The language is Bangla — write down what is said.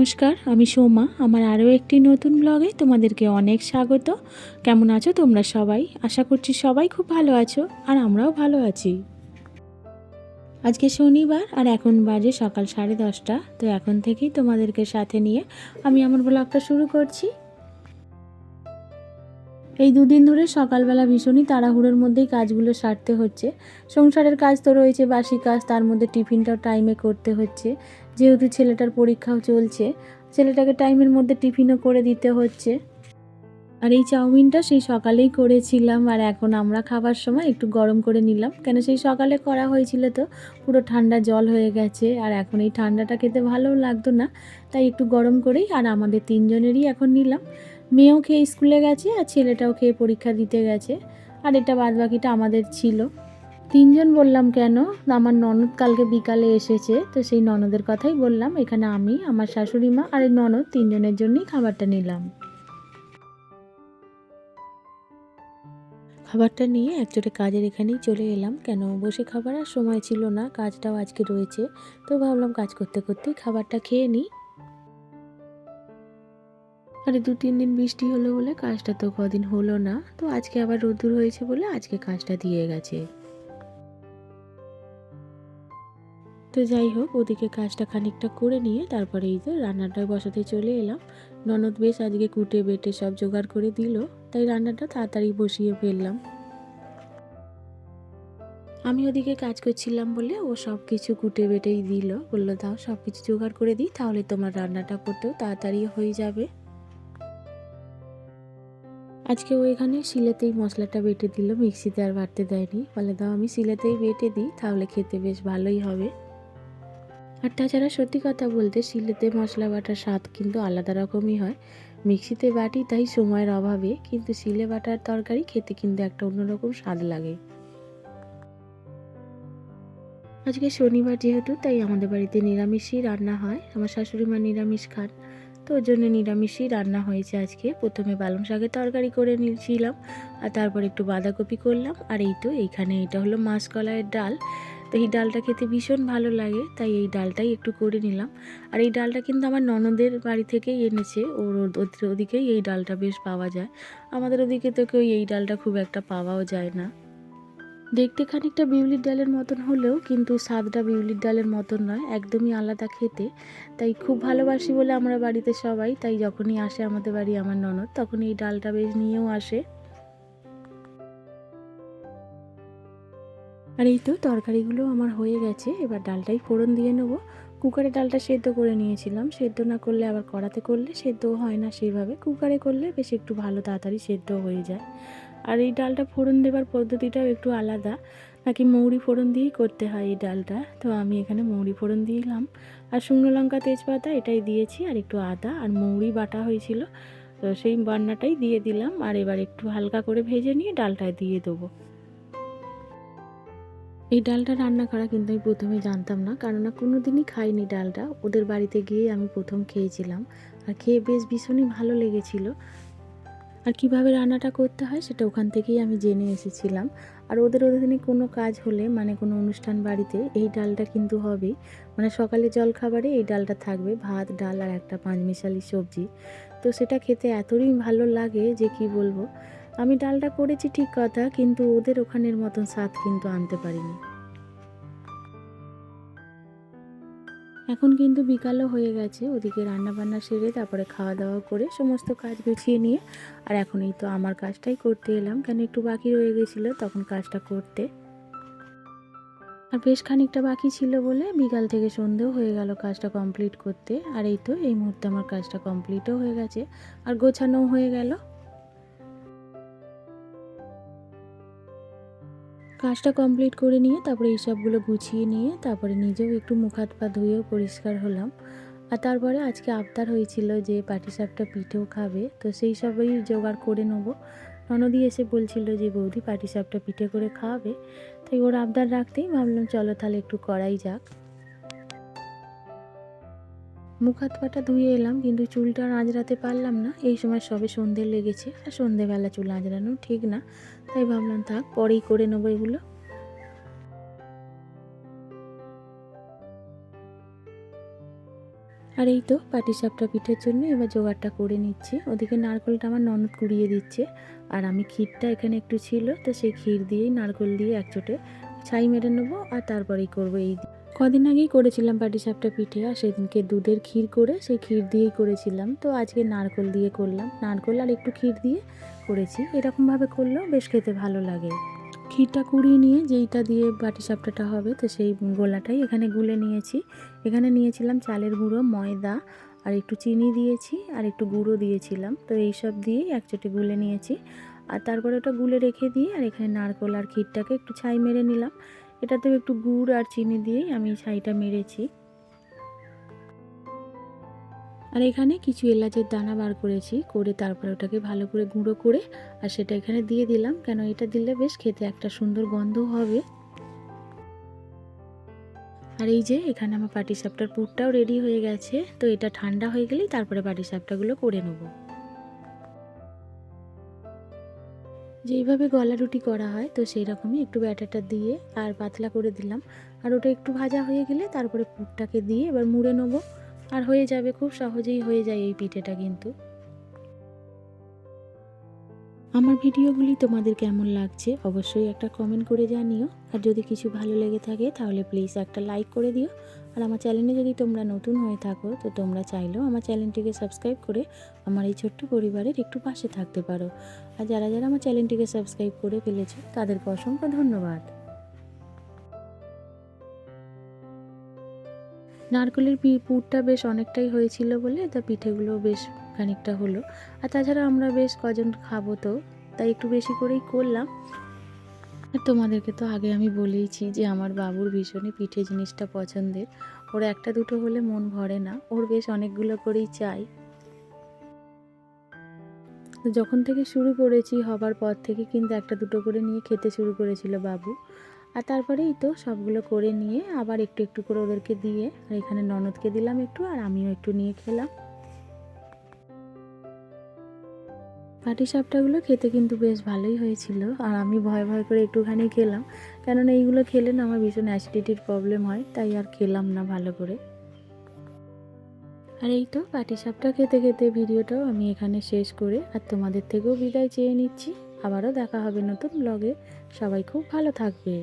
নমস্কার, আমি সোমা। আমার আরও একটি নতুন ব্লগে তোমাদেরকে অনেক স্বাগত। কেমন আছো তোমরা সবাই? আশা করছি সবাই খুব ভালো আছো আর আমরাও ভালো আছি। আজকে শনিবার আর এখন বাজে সকাল সাড়ে দশটা। তো এখন থেকেই তোমাদেরকে সাথে নিয়ে আমি আমার ব্লগটা শুরু করছি। এই দুদিন ধরে সকালবেলা ভীষণই তাড়াহুড়োর মধ্যেই কাজগুলো সারতে হচ্ছে। সংসারের কাজ তো রয়েছে, বাসি কাজ, তার মধ্যে টিফিনটাও টাইমে করতে হচ্ছে। যেহেতু ছেলেটার পরীক্ষাও চলছে, ছেলেটাকে টাইমের মধ্যে টিফিনও করে দিতে হচ্ছে। আর এই চাউমিনটা সেই সকালেই করেছিলাম, আর এখন আমরা খাবার সময় একটু গরম করে নিলাম। কেন সেই সকালে করা হয়েছিল তো, পুরো ঠান্ডা জল হয়ে গেছে, আর এখন এই ঠান্ডাটা খেতে ভালোও লাগতো না। তাই একটু গরম করেই, আর আমাদের তিনজনেরই এখন নিলাম। মেয়েও খেয়ে স্কুলে গেছে, আর ছেলেটাও খেয়ে পরীক্ষা দিতে গেছে, আর এটা বাদ বাকিটা আমাদের ছিল। তিনজন বললাম কেন? আমার ননদ কালকে বিকালে এসেছে। তো সেই ননদের কথাই বললাম এখানে আমি আমার শাশুড়ি মা আর এই ননদ তিনজনের জন্যই খাবারটা নিলাম। খাবারটা নিয়ে একচোটে কাজের এখানেই চলে এলাম। কেন? বসে খাবার আর সময় ছিল না কাজটাও আজকে রয়েছে। তো ভাবলাম কাজ করতে করতেই খাবারটা খেয়ে নিই। আরে দু তিন দিন বৃষ্টি হলো বলে কাজটা তো কদিন হলো না। তো আজকে আবার রোদ্দুর হয়েছে বলে আজকে কাজটা দিয়ে গেছে। তো যাই হোক, ওদিকে কাজটা খানিকটা করে নিয়ে তারপরে এই যে রান্নাটা বসাতে চলে এলাম। ননদ বেশ আজকে কুটে বেটে সব জোগাড় করে দিল, তাই রান্নাটা তাড়াতাড়ি বসিয়ে ফেললাম। আমি ওদিকে কাজ করছিলাম বলে ও সব কিছু কুটে বেটেই দিল। বলল, দাও, সব কিছু জোগাড় করে দিই, তাহলে তোমার রান্নাটা করতেও তাড়াতাড়ি হয়ে যাবে। আজকে ও এখানে শিলেতেই মশলাটা বেটে দিল, মিক্সিতে আর বাটতে দেয়নি। বলে, দাও, আমি শিলেতেই বেটে দিই, তাহলে খেতে বেশ ভালোই হবে। আর তাছাড়া সত্যি কথা বলতে, শিলেতে মশলা বাটার স্বাদ কিন্তু আলাদা রকমই হয়। মিক্সিতে বাটি, তাই সময়ের অভাবে কিন্তু শিলে বাটার তরকারি খেতে কিন্তু একটা অন্যরকম স্বাদ লাগে। আজকে শনিবার যেহেতু, তাই আমাদের বাড়িতে নিরামিষই রান্না হয়। আমার শাশুড়ি মা নিরামিষ খান, তো ওর জন্য নিরামিষই রান্না হয়েছে আজকে। প্রথমে পালং শাকের তরকারি করে নিয়েছিলাম, আর তারপর একটু বাঁধাকপি করলাম। আর এই তো, এইখানে এটা হলো মাসকলাইয়ের ডাল। তো এই ডালটা খেতে ভীষণ ভালো লাগে, তাই এই ডালটাই একটু করে নিলাম। আর এই ডালটা কিন্তু আমার ননদের বাড়ি থেকেই এনেছে, ওর ওদিকেই এই ডালটা বেশ পাওয়া যায়। আমাদের ওদিকে তো কেউ এই ডালটা খুব একটা পাওয়াও যায় না। দেখতে খানিকটা বিউলির ডালের মতন হলেও কিন্তু স্বাদটা বিউলির ডালের মতন নয়, একদমই আলাদা খেতে। তাই খুব ভালোবাসি বলে আমরা বাড়িতে সবাই, তাই যখনই আসে আমাদের বাড়ি আমার ননদ তখন এই ডালটা বেশ নিয়েও আসে। আর এই তো তরকারিগুলো আমার হয়ে গেছে, এবার ডালটাই ফোড়ন দিয়ে নেব। কুকারে ডালটা সেদ্ধ করে নিয়েছিলাম, সেদ্ধ না করলে আবার কড়াতে করলে সেদ্ধ হয় না সেইভাবে কুকারে করলে বেশ একটু ভালো তাড়াতাড়ি সেদ্ধ হয়ে যায়। আর এই ডালটা ফোড়ন দেবার পদ্ধতিটাও একটু আলাদা, নাকি মৌরি ফোড়ন দিয়েই করতে হয় এই ডালটা। তো আমি এখানে মৌরি ফোড়ন দিলাম আর শুকনো লঙ্কা, তেজপাতা এটাই দিয়েছি, আর একটু আদা আর মৌরি বাটা হয়েছিল। তো সেই বান্নাটাই দিয়ে দিলাম, আর এবার একটু হালকা করে ভেজে নিয়ে ডালটায় দিয়ে দেবো। এই ডালটা রান্না করা কিন্তু আমি প্রথমে জানতাম না, কেননা কোনো দিনই খাইনি ডালটা। ওদের বাড়িতে গিয়ে আমি প্রথম খেয়েছিলাম। আর খেয়ে বেশ ভীষণই ভালো লেগেছিল। আর কীভাবে রান্নাটা করতে হয় সেটা ওখান থেকেই আমি জেনে এসেছিলাম। আর ওদের ওখানে কোনো কাজ হলে মানে কোনো অনুষ্ঠান বাড়িতে, এই ডালটা কিন্তু হবেই। মানে সকালে জল খাবারে এই ডালটা থাকবে, ভাত, ডাল আর একটা পাঁচমিশালি সবজি। তো সেটা খেতে এতই ভালো লাগে যে কি বলব? আমি ডালটা করেছি ঠিক কথা, কিন্তু ওদের ওখানের মতন স্বাদ কিন্তু আনতে পারিনি। এখন কিন্তু বিকালও হয়ে গেছে, ওদিকে রান্না বান্না সেরে তারপরে খাওয়া দাওয়া করে সমস্ত কাজ গুছিয়ে নিয়ে, আর এখন এই তো আমার কাজটাই করতে এলাম। কেন একটু বাকি রয়ে গেছিল, তখন কাজটা করতে। আর বেশ খানিকটা বাকি ছিল বলে বিকাল থেকে সন্ধেও হয়ে গেল কাজটা কমপ্লিট করতে। আর এই তো এই মুহূর্তে আমার কাজটা কমপ্লিটও হয়ে গেছে, আর গোছানোও হয়ে গেল। কাজটা কমপ্লিট করে নিয়ে তারপরে এইসবগুলো গুছিয়ে নিয়ে তারপরে নিজেও একটু মুখ হাত পা ধুয়েও পরিষ্কার হলাম। আর তারপরে আজকে আবদার হয়েছিল যে পাটিসাপটা পিঠেও খাবে, তো সেই সবই জোগাড় করে নেব। ননদি এসে বলছিল যে বৌদি পাটিসাপটা পিঠে করে খাওয়াবে তাই ওর আবদার রাখতেই ভাবলাম চলো তাহলে একটু করাই যাক। মুখ হাত পাটা ধুয়ে এলাম, কিন্তু চুলটা আঁচড়াতে পারলাম না। এই সময় সবে সন্ধে লেগেছে, আর সন্ধেবেলা চুল আঁচড়ানো ঠিক না। তাই ভাবলাম, থাক, পরেই করে নেব এগুলো। আর এই তো পাটিসাপটা পিঠের জন্য এবার জোগাড়টা করে নিচ্ছি। ওদিকে নারকলটা আমার ননদ কুড়িয়ে দিচ্ছে। আর আমি ক্ষীরটা এখানে একটু ছিল, তো সেই ক্ষীর দিয়েই নারকল দিয়ে একচোটে ছাই মেরে নেব, আর তারপরেই করব এই কদিন আগেই করেছিলাম পাটিসাপটা পিঠে, আর সেদিনকে দুধের ক্ষীর করে, সেই ক্ষীর দিয়েই করেছিলাম। তো আজকে নারকল দিয়ে করলাম। নারকল আর একটু ক্ষীর দিয়ে করেছি। এরকমভাবে করলেও বেশ খেতে ভালো লাগে। ক্ষীরটা কুড়িয়ে নিয়ে যেইটা দিয়ে পাটিসাপটাটা হবে, তো সেই গোলাটাই এখানে গুলে নিয়েছি। এখানে নিয়েছিলাম চালের গুঁড়ো, ময়দা, আর একটু চিনি দিয়েছি, আর একটু গুঁড়ো দিয়েছিলাম। তো এই সব দিয়েই একচোটে গুলে নিয়েছি। আর তারপরে ওটা গুলে রেখে দিয়ে, আর এখানে নারকোল আর ক্ষীরটাকে একটু ছাই মেরে নিলাম। এটাতেও একটু গুড় আর চিনি দিয়েই আমি ছাইটা মেরেছি। আর এখানে কিছু এলাচের দানা বার করেছি, করে তারপরে ওটাকে ভালো করে গুঁড়ো করে, আর সেটা এখানে দিয়ে দিলাম। কেন এটা দিলে বেশ খেতে একটা সুন্দর গন্ধ হবে। আর এই যে এখানে আমার পাটিসাপটার পুরটাও রেডি হয়ে গেছে। তো এটা ঠান্ডা হয়ে গেলেই তারপরে পাটিসাপটাগুলো করে নেব। যেইভাবে গলা রুটি করা হয়, তো সেই রকমই একটু ব্যাটারটা দিয়ে আর পাতলা করে দিলাম। আর ওটা একটু ভাজা হয়ে গেলে তারপরে পুরটাকে দিয়ে এবার মুড়ে নেব। আর হয়ে যাবে খুব সহজেই হয়ে যায় এই পিঠেটা কিন্তু। আমার ভিডিওগুলি তোমাদের কেমন লাগছে অবশ্যই একটা কমেন্ট করে জানিও। আর যদি কিছু ভালো লেগে থাকে তাহলে প্লিজ একটা লাইক করে দিও। আর আমার চ্যানেলে যদি তোমরা নতুন হয়ে থাকো, তো তোমরা চাইলেও আমার চ্যানেলটিকে সাবস্ক্রাইব করে আমার এই ছোট্ট পরিবারের একটু পাশে থাকতে পারো। আর যারা যারা আমার চ্যানেলটিকে সাবস্ক্রাইব করে ফেলেছো, তাদেরকে অসংখ্য ধন্যবাদ। নারকেলের পুরটা বেশ অনেকটাই হয়েছিল বলে, তা পিঠেগুলো বেশ খানিকটা হলো। আর তাছাড়া আমরা বেশ কজন খাব তো, তাই একটু বেশি করেই করলাম। আর তোমাদেরকে তো আগে আমি বলেইছি যে আমার বাবুর ভীষণই পিঠে জিনিসটা পছন্দের। ওর একটা দুটো হলে মন ভরে না, ওর বেশ অনেকগুলো করেই চাই। যখন থেকে শুরু করেছি, হবার পর থেকে কিন্তু একটা দুটো করে নিয়ে খেতে শুরু করেছিল বাবু। আর তারপরেই তো সবগুলো করে নিয়ে আবার একটু একটু করে ওদেরকে দিয়ে, আর এখানে ননদকে দিলাম একটু, আর আমিও একটু নিয়ে খেলাম। পাটিসাপটাগুলো খেতে কিন্তু বেশ ভালোই হয়েছিল আর আমি ভয় ভয় করে একটুখানি খেলাম। কেননা এইগুলো খেলে না আমার ভীষণ অ্যাসিডিটির প্রবলেম হয়, তাই আর খেলাম না ভালো করে। আর এই তো পাটিসাপটা খেতে খেতে ভিডিওটাও আমি এখানে শেষ করে আর তোমাদের থেকেও বিদায় চেয়ে নিচ্ছি। আবারও দেখা হবে নতুন ব্লগে সবাই খুব ভালো থাকবে।